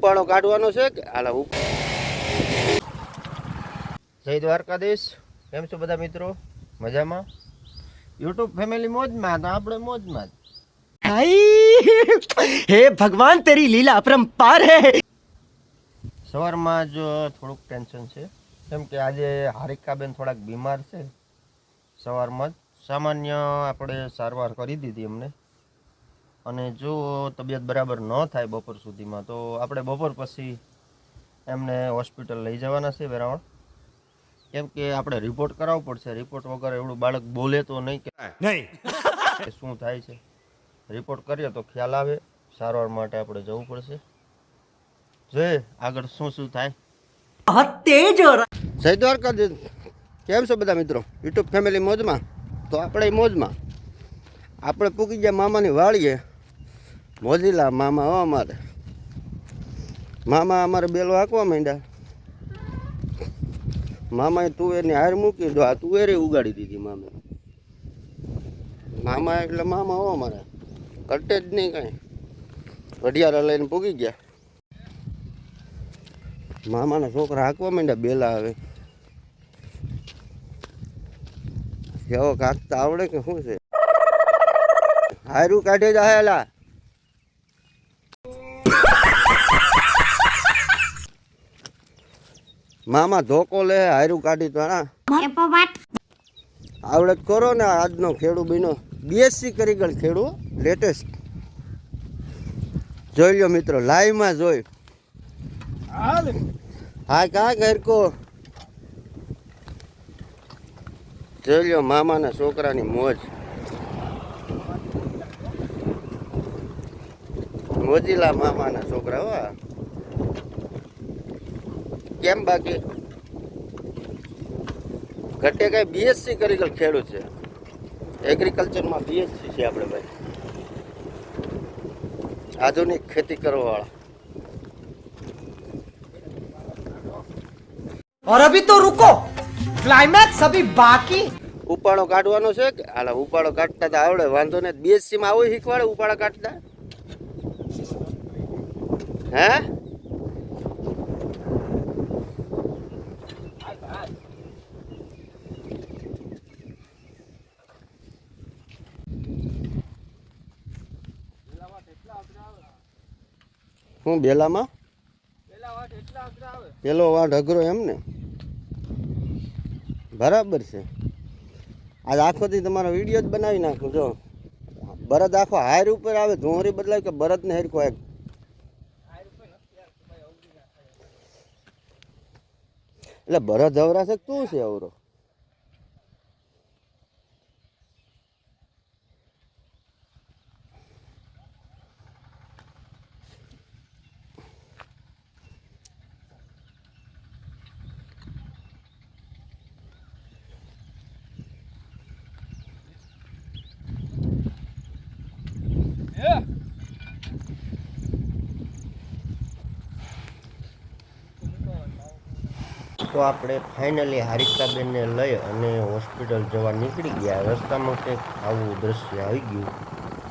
ઉપાણો કાઢવાનો છે કે હાલા ઉપ જય દ્વારકાધીશ. કેમ છો બધા મિત્રો? મજામાં? યુટ્યુબ ફેમિલી મોજમાં તો આપણે મોજમાં જ. હે ભગવાન તેરી લીલા પરંપાર હે. સવારમાં જ થોડુંક ટેન્શન છે. કેમ કે આજે હારિકાબેન થોડાક બીમાર છે. સવારમાં જ સામાન્ય આપણે સારવાર કરી દીધી અમને. અને જો તબિયત બરાબર ન થાય બપોર સુધીમાં તો આપણે બપોર પછી એમને હોસ્પિટલ લઈ જવાના છે વેરાવળ. કેમ કે આપણે રિપોર્ટ કરાવવો પડશે. રિપોર્ટ વગર એવડું બાળક બોલે તો નહીં કે નહીં. શું થાય છે? રિપોર્ટ કરીએ તો ખ્યાલ આવે. સારવાર માટે આપણે જવું પડશે. જોઈએ આગળ શું શું થાય. જય દ્વારકા કેમ છો બધા મિત્રો? યુટ્યુબ ફેમિલી મોજમાં? તો આપણે મોજમાં. આપણે પૂકી ગયા મામાની વાળીએ મોજીલા મામા હો અમારે. મામા અમારે બેલો હાંકવા માંડ્યા. મામાએ તુવેરની હાર મૂકી દો, આ તુવેરે ઉગાડી દીધી મામે મામા એટલે મામા હો અમારે. કટે જ નહીં કાંઈ. ઘડિયાળા લઈને પૂગી ગયા. મામાના છોકરા હાંકવા માંડ્યા બેલા આવે કેવો કાકતા આવડે કે શું છે? હારું કાઢે જ આયેલા. મામા ધોકો લે હારું કાઢી તો હા. આવડે તો કરો ને આજનો ખેડૂ બીનો બીએસસી કરી ગયેલ ખેડૂ લેટેસ્ટ જોઈ લ્યો મિત્રો લાઈવમાં જોઈ. હા કા ઘરકો જોઈ લ્યો મામાના છોકરાની મોજ. મોજીલા મામાના છોકરા હો. આ. કેમ બાકી ઘટે કઈ બીએસસી કરી ગયેલ ખેડૂત છે એગ્રીકલ્ચરમાં બીએસસી છે આપણે ભાઈ આધુનિક ખેતી કરવા વાળા और अभी तो रुको क्लाइमैक्स अभी बाकी ઉપાડો કાઢવાનો છે કે હાલા ઉપાડો કાઢતા તો આવડે વાંધો ને બીએસસી માં આવું શીખવાડે ઉપાડો કાઢતા હે હું બેલામાં? પેલો વાઢ અઘરો એમ ને? બરાબર છે. આજ આખો દી તમારો વીડિયો જ બનાવી નાખું જો. બરદ આખો હાયર ઉપર આવે ધોરી બદલાય કે બરદ ને હેરકો એક એટલે બરદ અવરાશે તું છે અવરો? તો આપણે ફાઇનલી હારિકાબેનને લઈ અને હોસ્પિટલ જવા નીકળી ગયા. રસ્તામાં કંઈક આવું દ્રશ્ય આવી ગયું.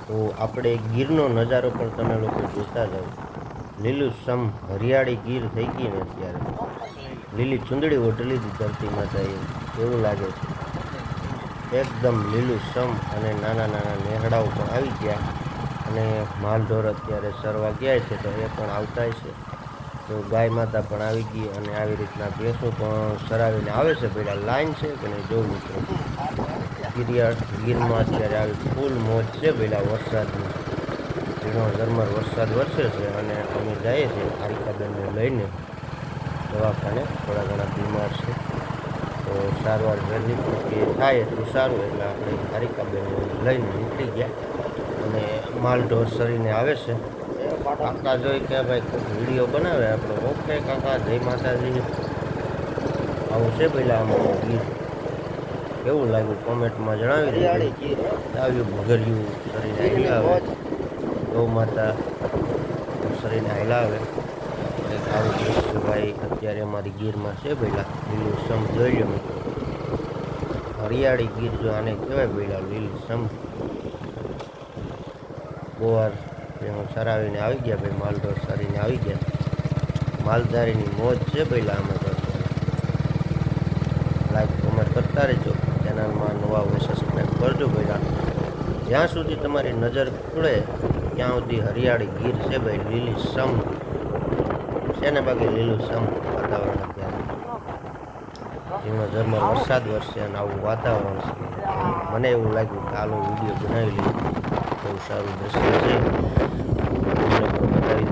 તો આપણે ગીરનો નજારો પણ તમે લોકો જોતા જાઓ લીલું સમ હરિયાળી ગીર થઈ ગઈ ને અત્યારે. લીલી ચૂંદડી ઓઢી જ ધરતી માતાએ એવું લાગે છે? એકદમ લીલું સમ અને નાના નાના નેહડાઓ પણ આવી ગયા. અને માલઢોર અત્યારે સરવા ગયા છે તો એ પણ આવતા છે તો ગાય માતા પણ આવી ગઈ અને આવી રીતના ભેંસો પણ સરાવીને આવે છે, પેલા લાઈન છે કે નહીં જોવું મિત્રો ગિરિયાળ ગીરમાં અત્યારે આવી ફૂલ મોજ છે પેલા વરસાદની. ઝીણો ઝરમર વરસાદ વરસે છે અને અમે જઈએ છીએ હારિકાબેનને લઈને. દવાખાને થોડા ઘણા બીમાર છે. તો સારવાર કે થાય એટલું સારું, એટલે આપણે હારિકાબેનને લઈને નીકળી ગયા. અને માલઢોર સરીને આવે છે. કાકા જોઈ કે ભાઈ વીડિયો બનાવે આપણો. ઓકે કાકા જય માતાજી. આવું છે પેલા આમાં ગીત? કેવું લાગ્યું? કોમેન્ટમાં જણાવી દીધું આવ્યું ભગર્યું શરીને હિલાવે ગૌ માતા શરીને હિલાવે આવે. દ્રશ્ય ભાઈ અત્યારે અમારી ગીરમાં છે પેલા. લીલું સમ જોઈ લો હરિયાળી ગીર જો આને કહેવાય પેલા લીલું સમ ગોવાર એમાં સરાવીને આવી ગયા ભાઈ માલદો સરીને આવી ગયા. માલધારીની મોજ છે ભાઈ અમે તો. લાઈક કોમેન્ટ કરતા રહેજો. ચેનલમાં નવા હોય સબસ્ક્રાઈબ કરજો ભાઈ જ્યાં સુધી તમારી નજર ખુલે ત્યાં સુધી હરિયાળી ગીર છે ભાઈ, લીલી સમ. છે ને લીલું સમ? વાતાવરણ અત્યારે. જેમાં ઝરમર વરસાદ વરસે અને આવું વાતાવરણ છે. મને એવું લાગ્યું કે આલો વીડિયો બનાવી લઈએ. સારું દ્રશ્ય છે. બતાવી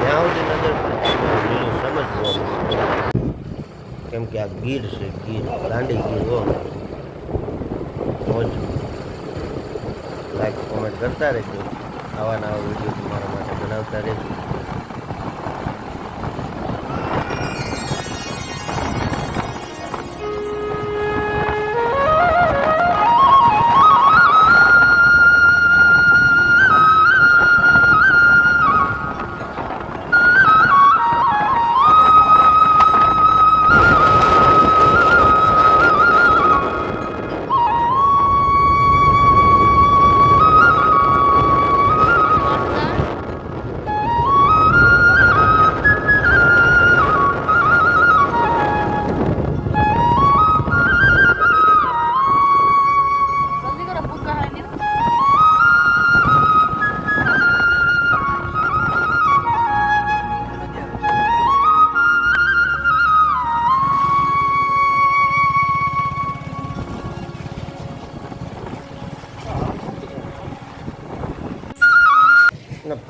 જ્યાં સુધી નજર પડે કેમ કે આ ગીર છે, ગીર, દાંડી ગીર હોય મોજ. લાઈક કોમેન્ટ કરતા રહેજો. આવા નવા વીડિયો તમારા માટે બનાવતા રહેજો.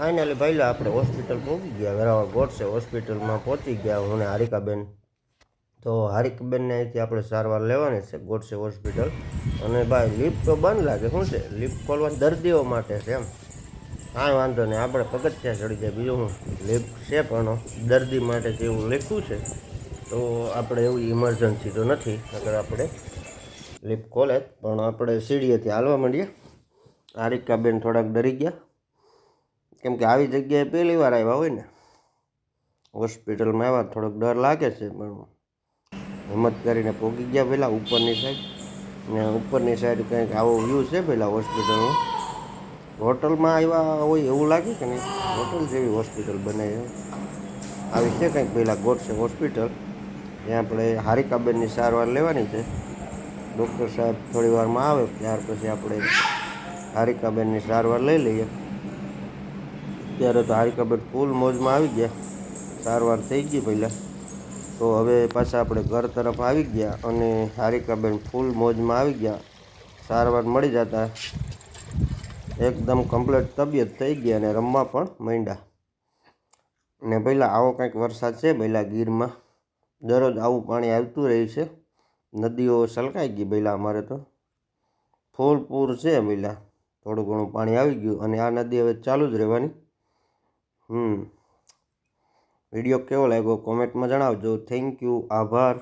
ફાઇનલી ભાઈ આપણે હોસ્પિટલ પહોંચી ગયા. વેરાવળ ગોડસે હોસ્પિટલમાં પહોંચી ગયા હું ને હારિકાબેન. તો હારિકાબેનને અહીંથી આપણે સારવાર લેવાની છે ગોડસે હોસ્પિટલ અને ભાઈ લિફ્ટ તો બંધ લાગે. શું છે? લિફ્ટ ખોલવા દર્દીઓ માટે છે એમ. કાંઈ વાંધો નહીં, આપણે પગથિયા ચડી જાય. બીજું હું લિફ્ટ છે પણ દર્દી માટે જે એવું લખ્યું છે, તો આપણે એવું ઇમરજન્સી તો નથી. અગર આપણે લિફ્ટ ખોલે, પણ આપણે સીડીએથી હાલવા માંડીએ. હારિકાબેન થોડાક ડરી ગયા. કેમ કે આવી જગ્યાએ પહેલી વાર આવ્યા હોય ને, હોસ્પિટલમાં આવ્યા થોડોક ડર લાગે છે, પણ હિંમત કરીને પહોંચી ગયા પહેલાં ઉપરની સાઈડ ને ઉપરની સાઈડ કંઈક આવો વ્યૂ છે પહેલાં હોસ્પિટલનો. હોટલમાં આવ્યા હોય એવું લાગે કે નહીં? હોટલ જેવી હોસ્પિટલ બને આવી છે કંઈક પહેલાં ગોડસે હોસ્પિટલ. ત્યાં આપણે હારિકાબેનની સારવાર લેવાની છે. ડૉક્ટર સાહેબ થોડી વારમાં આવે, ત્યાર પછી આપણે હારિકાબેનની સારવાર લઈ લઈએ. ત્યારે તો હારિકાબેન ફૂલ મોજમાં આવી ગયા. સારવાર થઈ ગઈ પહેલાં. તો હવે પાછા આપણે ઘર તરફ આવી ગયા અને હારિકાબેન ફૂલ મોજમાં આવી ગયા. સારવાર મળી જતા એકદમ કમ્પ્લીટ તબિયત થઈ ગઈ અને રમવા પણ માંડ્યા. ને પહેલાં આવો કંઈક વરસાદ છે પહેલાં ગીરમાં. દરરોજ આવું પાણી આવતું રહે છે. નદીઓ સલકાઈ ગઈ પહેલાં અમારે તો. ફૂલ પૂર છે પહેલાં. થોડું ઘણું પાણી આવી ગયું અને આ નદી હવે ચાલુ જ રહેવાની. હમ. વીડિયો કેવો લાગ્યો? કોમેન્ટમાં જણાવજો. થેન્ક યુ આભાર.